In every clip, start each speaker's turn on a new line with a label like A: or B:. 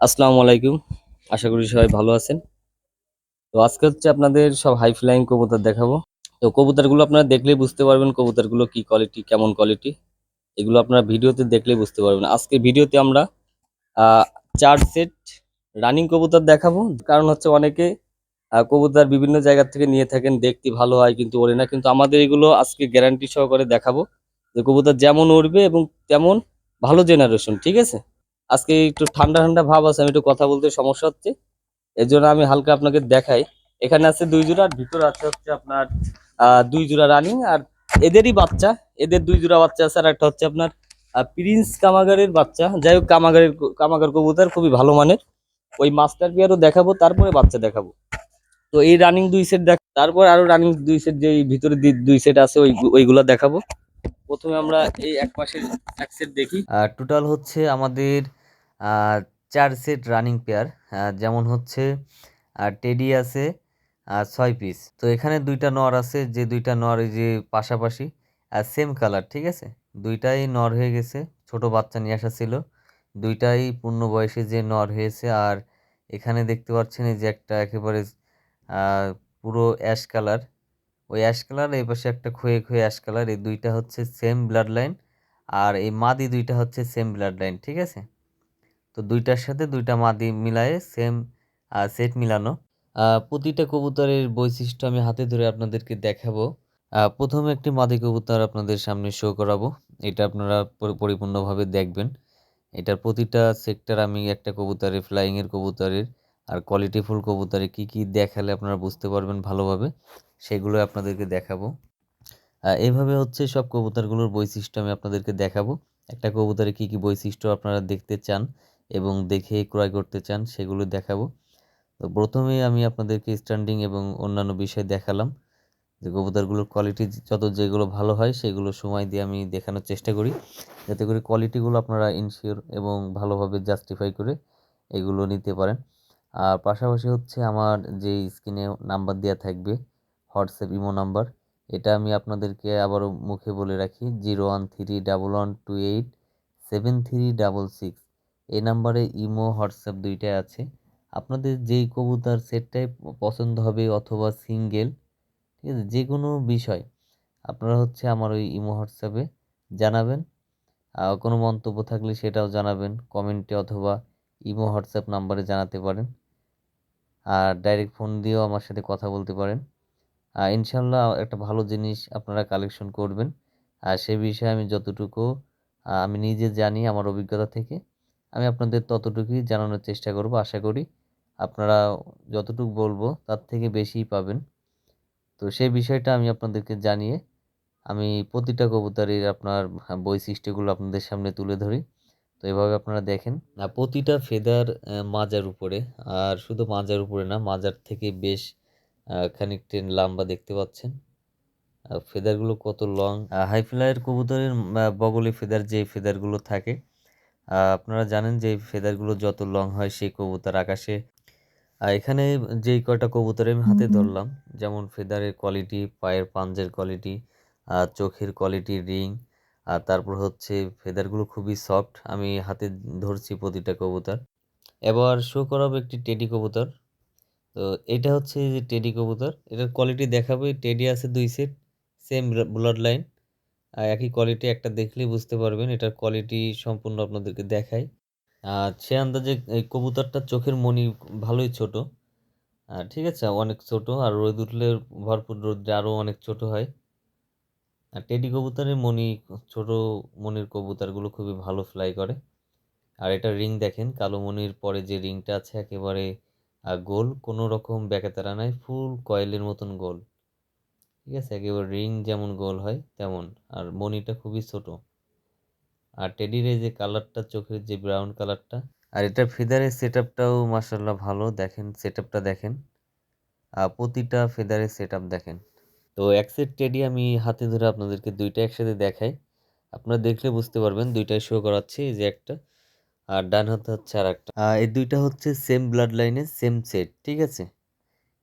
A: আসসালামু আলাইকুম। আশা করি সবাই ভালো আছেন। তো আজকে হচ্ছে আপনাদের সব হাই ফ্লাইং কবুতর দেখাবো। তো কবুতরগুলো আপনারা দেখলেই বুঝতে পারবেন কবুতরগুলো কি কোয়ালিটি কেমন কোয়ালিটি এগুলো আপনারা ভিডিওতে দেখলেই বুঝতে পারবেন। আজকে ভিডিওতে আমরা চার সেট রানিং কবুতর দেখাবো। কারণ হচ্ছে অনেকে কবুতর বিভিন্ন জায়গা থেকে নিয়ে থাকেন, দেখতে ভালো হয়, কিন্তু ওড়ে না। কিন্তু আমাদের এগুলো আজকে গ্যারান্টি সহকারে দেখাবো যে কবুতর যেমন উড়বে এবং তেমন ভালো জেনারেশন ঠিক আছে? আজকে একটু ঠান্ডা ঠান্ডা ভাব আছে, আমি একটু কথা বলতে সমস্যা হচ্ছে। এর জন্য আমি হালকা আপনাকে দেখাই। এখানে আছে দুই জোড়া, আর ভিতরে আছে হচ্ছে আপনার দুই জোড়া রানিং, আর এদেরই বাচ্চা। এদের দুই জোড়া বাচ্চা আছে, আর একটা হচ্ছে আপনার প্রিন্স কামাগারের বাচ্চা। যাই হোক, কামাগারের কামাগার কবুতর খুবই ভালো মানের। ওই মাস্টার পেয়ারও দেখাবো, তারপরে বাচ্চা দেখাবো। তো এই রানিং দুই সেট দেখ, তারপর আরও রানিং দুই সেট যে ভিতরে দুই সেট আছে, ওই, ওইগুলা দেখাবো। প্রথমে আমরা এই এক পাশের, এক সেট দেখি।
B: টোটাল হচ্ছে আমাদের চার সেট রানিং পেয়ার যেমন হচ্ছে টেডি আছে আর ছয় পিস তো এখানে দুইটা নর আছে, যে দুইটা নর এই যে পাশাপাশি সেম কালার ঠিক আছে? দুইটাই নর হয়ে গেছে, ছোট বাচ্চা নিয়ে আসা ছিল। দুইটাই পূর্ণ বয়সে যে নর হয়েছে, আর এখানে দেখতে পাচ্ছেন এই যে একটা একেবারে পুরো অ্যাশ কালার ওই অ্যাশ কালার, এই পাশে একটা ক্ষয়ে ক্ষয়ে অ্যাশ কালার, এই দুইটা হচ্ছে সেম ব্লাড লাইন আর এই মাদি দুইটা হচ্ছে সেম ব্লাড লাইন ঠিক আছে? তো দুইটার সাথে দুইটা মাদি মিলায়ে সেম সেট মিলানো। প্রতিটা কবুতরের বৈশিষ্ট্য আমি হাতে ধরে আপনাদেরকে দেখাবো। প্রথমে একটি মাদি কবুতর আপনাদের সামনে শো করাবো। এটা আপনারা পরিপূর্ণভাবে দেখবেন। এটার প্রতিটা সেক্টর আমি একটা কবুতরের ফ্লাইংয়ের কবুতরের আর কোয়ালিটিফুল কবুতরে কি কি দেখালে আপনারা বুঝতে পারবেন ভালোভাবে, সেগুলো আপনাদেরকে দেখাবো। এইভাবে হচ্ছে সব কবুতরগুলোর বৈশিষ্ট্য আমি আপনাদেরকে দেখাবো। একটা কবুতরে কি কি বৈশিষ্ট্য আপনারা দেখতে চান এবং দেখে ক্রয় করতে চান সেগুলো দেখাবো। তো প্রথমেই আমি আপনাদেরকে স্ট্যান্ডিং এবং অন্যান্য বিষয় দেখালাম। যে কবুতরগুলোর কোয়ালিটি যত যেগুলো ভালো হয় সেগুলো সময় দিয়ে আমি দেখানোর চেষ্টা করি। যাতে করে কোয়ালিটিগুলো আপনারা ইনশিওর এবং ভালোভাবে জাস্টিফাই করে এগুলো নিতে পারেন। আর পাশাপাশি হচ্ছে আমার যে স্ক্রিনে নাম্বার দেওয়া থাকবে, হোয়াটসঅ্যাপ, ইমো নাম্বার, এটা আমি আপনাদেরকে আবারও মুখে বলে রাখি, zero one three double one two eight seven three double six. এই নাম্বারে ইমো, হোয়াটসঅ্যাপ দুইটাই আছে। আপনাদের যেই কবুতর সেটটাই পছন্দ হবে অথবা সিঙ্গেল, ঠিক আছে? যে কোনো বিষয়, আপনারা হচ্ছে আমার ওই ইমো, হোয়াটসঅ্যাপে জানাবেন। কোনো মন্তব্য থাকলে সেটাও জানাবেন, কমেন্টে অথবা ইমো, হোয়াটসঅ্যাপ নাম্বারে জানাতে পারেন। আর ডাইরেক্ট ফোন দিয়েও আমার সাথে কথা বলতে পারেন। আর ইনশাল্লাহ একটা ভালো জিনিস আপনারা কালেকশন করবেন। আর সে বিষয়ে আমি যতটুকু আমি নিজে জানি আমার অভিজ্ঞতা থেকে, আমি আপনাদের ততটুকুই জানানোর চেষ্টা করব। আশা করি আপনারা যতটুকু বলব তার থেকে বেশিই পাবেন। তো সেই বিষয়টা আমি আপনাদেরকে জানিয়ে আমি প্রতিটা কবুতরের আপনার বৈশিষ্ট্যগুলো আপনাদের সামনে তুলে ধরি। তো এভাবে আপনারা দেখেন। আর প্রতিটা ফেদার মাজার উপরে আর শুধু মাজার উপরে না মাজার থেকে বেশ খানিকটা লম্বা দেখতে পাচ্ছেন। আর ফেদারগুলো কত লং হাই ফ্লাইয়ের কবুতরের বগলে ফেদার যে ফেদারগুলো থাকে আপনারা জানেন যে ফেদারগুলো যত লং হয় সেই কবুতর আকাশে। আর এখানে যেই কয়টা কবুতর আমি হাতে ধরলাম যেমন ফেদারের কোয়ালিটি পায়ের পাঞ্জের কোয়ালিটি চোখের কোয়ালিটি রিং আর তারপর হচ্ছে ফেদারগুলো খুবই সফট আমি হাতে ধরছি প্রতিটা কবুতর। এবার শো করাবো একটি টেডি কবুতর। তো এটা হচ্ছে যে টেডি কবুতর। এটার কোয়ালিটি দেখাবে টেডি আছে দুই সেট সেম ব্লাড লাইন একই কোয়ালিটি একটা দেখলেই বুঝতে পারবেন, এটার কোয়ালিটি সম্পূর্ণ আপনাদেরকে দেখাই। আর সে আন্দাজে এই কবুতরটা চোখের মনি ভালোই ছোট। ঠিক আছে, অনেক ছোট, আর রোদ উঠলে ভরপুর রোদ্রে আরও অনেক ছোট হয়। আর টেডি কবুতরের মনি ছোট মনির কবুতরগুলো খুবই ভালো ফ্লাই করে। আর এটা রিং দেখেন, কালো মনির পরে যে রিংটা আছে একেবারে গোল, কোনো রকম ব্যাকেতারা নাই ফুল কয়েলের মতন গোল। ঠিক আছে? একেবারে রিং যেমন গোল হয়, তেমন। আর মনিটা খুবই ছোট। আর টেডির এই যে কালারটা চোখের যে ব্রাউন কালারটা আর এটা ফেদারের সেট আপটাও মার্শাল্লাহ ভালো। দেখেন সেট আপটা দেখেন। আর প্রতিটা ফেদারের সেট আপ দেখেন। তো এক সেট টেডি আমি হাতে ধরে আপনাদেরকে দুইটা একসাথে দেখাই। আপনারা দেখলে বুঝতে পারবেন দুইটাই শো করাচ্ছি, এই যে একটা আর ডান হাতে হচ্ছে আর একটা এই দুইটা হচ্ছে সেম ব্লাড লাইনে সেম সেট ঠিক আছে?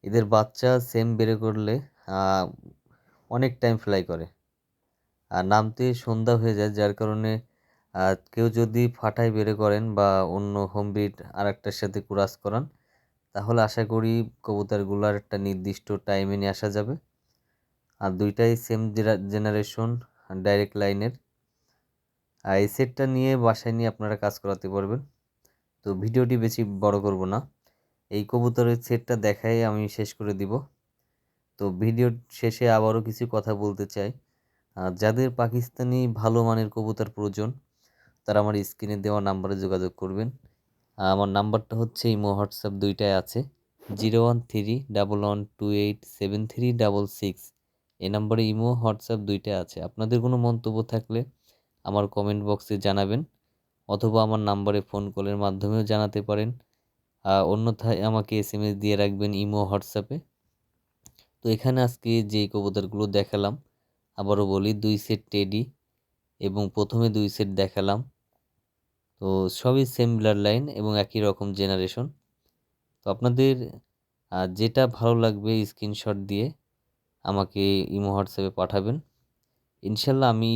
B: এদের বাচ্চা সেম বেড়ে করলে অনেক টাইম ফ্লাই করে। আর নামতে সন্ধ্যা হয়ে যায়, যার কারণে কেউ যদি ফাটাই বেড়ে করেন বা অন্য হোম ব্রিড আর একটার সাথে ক্রাস করান, তাহলে আশা করি কবুতরগুলোর একটা নির্দিষ্ট টাইমে নিয়ে আসা যাবে। আর দুইটাই সেম জেনারেশন ডাইরেক্ট লাইনের আর এই সেটটা নিয়ে বাসায় নিয়ে আপনারা কাজ করাতে পারবেন। তো ভিডিওটি বেশি বড় করব না। এই কবুতরের সেটটা দেখাই আমি শেষ করে দিব। তো ভিডিওর শেষে আবারও কিছু কথা বলতে চাই। যাদের পাকিস্তানি ভালো মানের কবুতর প্রয়োজন, তারা আমার স্ক্রিনে দেওয়া নাম্বারে যোগাযোগ করবেন। আমার নাম্বারটা হচ্ছে ইমো হোয়াটসঅ্যাপ দুইটাই আছে। Zero one three double one two eight seven three double six. এই নাম্বারে ইমো, হোয়াটসঅ্যাপ দুইটা আছে। আপনাদের কোনো মন্তব্য থাকলে আমার কমেন্ট বক্সে জানাবেন অথবা আমার নাম্বারে ফোন কলের মাধ্যমেও জানাতে পারেন। অন্যথায় আমাকে এস এম এস দিয়ে রাখবেন ইমো, হোয়াটসঅ্যাপে তো এখানে আজকে যে কবুতরগুলো দেখালাম, আবারও বলি, দুই সেট টেডি এবং প্রথমে দুই সেট দেখালাম। তো সবই সেম ব্লাড লাইন এবং একই রকম জেনারেশন তো আপনাদের যেটা ভালো লাগবে স্ক্রিনশট দিয়ে আমাকে ইমো হোয়াটসঅ্যাপে পাঠাবেন। ইনশাল্লাহ আমি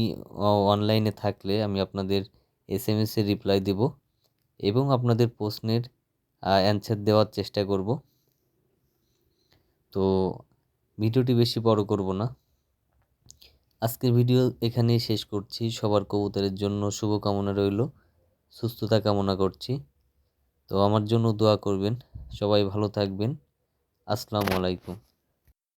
B: অনলাইনে থাকলে আমি আপনাদের এস এম এসে রিপ্লাই দেব এবং আপনাদের প্রশ্নের অ্যান্সার দেওয়ার চেষ্টা করব। তো ভিডিওটি বেশি বড় করব না। আজকের ভিডিও এখানেই শেষ করছি। সবার কবুতরের জন্য শুভকামনা রইল। সুস্থতা কামনা করছি। তো আমার জন্য দোয়া করবেন। সবাই ভালো থাকবেন। আসসালামু আলাইকুম।